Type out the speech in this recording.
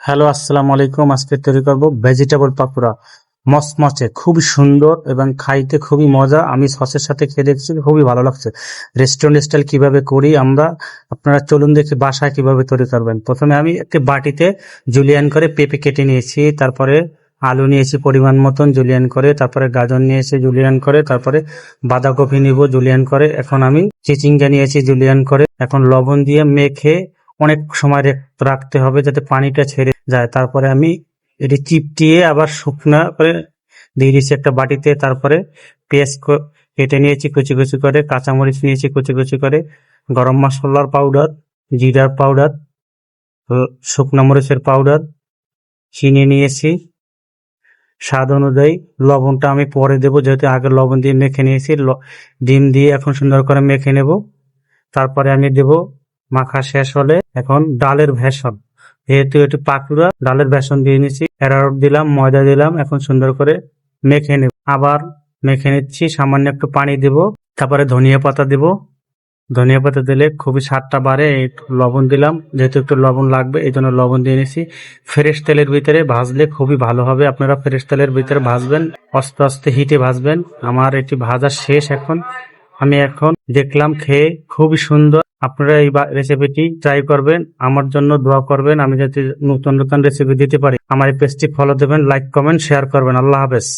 Hello আসসালামু আলাইকুম আজকে তৈরি করব ভেজিটেবল পাকোড়া মচমচে, খুবই সুন্দর এবং খাইতে খুবই মজা। আমি সসের সাথে খেয়ে দেখছি, খুবই ভালো লাগছে। রেস্টুরেন্ট স্টাইল কীভাবে করি আমরা, আপনারা চলুন দেখি বাসায় কীভাবে তৈরি করবেন। প্রথমে আমি একটি বাটিতে জুলিয়ান করে পেঁপে কেটে নিয়েছি, তারপরে আলু নিয়েছি পরিমাণ মতন জুলিয়ান করে, তারপরে গাজর নিয়েছি জুলিয়ান করে, তারপরে বাঁধাকপি নিব জুলিয়ান করে। এখন আমি চিচিঙ্গা নিয়েছি জুলিয়ান করে। এখন লবণ দিয়ে মেখে অনেক সময় রাখতে হবে যাতে পানিটা ছেড়ে যায়। তারপরে আমি এটি চিপটিয়ে আবার শুকনা করে দিয়ে দিয়েছি একটা বাটিতে। তারপরে পেঁয়াজ কেটে নিয়েছি, কুচি কুচি করে। কাঁচামরিচ নিয়েছি, কুচি কুচি করে। গরম মশলার পাউডার, জিরার পাউডার শুকনো মরিচের পাউডার চিনি নিয়েছি। স্বাদ অনুযায়ী লবণটা আমি পরে দেবো, যেহেতু আগে লবণ দিয়ে মেখে নিয়েছি। ডিম দিয়ে এখন সুন্দর করে মেখে নেব। তারপরে আমি দেব মাখা শেষ হলে এখন ডালের ভেষণ যেহেতু এটি পাকুড়া, ডালের বেসন দিয়ে নিচ্ছি অ্যারারোট দিলাম, ময়দা দিলাম, এখন সুন্দর করে মেখে নেব। আবার মেখে নিচ্ছি, সামান্য একটু পানি দেব, তারপরে ধনিয়া পাতা দেব। ধনিয়া পাতা দিলে খুবই স্বাদটা বাড়ে, একটু লবণ দিলাম। যেহেতু একটু লবণ লাগবে এই জন্য লবণ দিয়ে নিছি ফ্রেশ তেলের ভিতরে ভাজলে খুবই ভালো হবে। আপনারা ফ্রেশ তেলের ভিতরে ভাজবেন, আস্তে আস্তে হিটে ভাজবেন। আমার এটি ভাজা শেষ এখন। আমি এখন দেখলাম খেয়ে খুবই সুন্দর আপনারা এই রেসিপিটি ট্রাই করবেন, আমার জন্য দোয়া করবেন, আমি যাতে নতুন নতুন রেসিপি দিতে পারি। আমার এই পেজটি ফলো দেবেন লাইক কমেন্ট শেয়ার করবেন। আল্লাহ হাফেজ।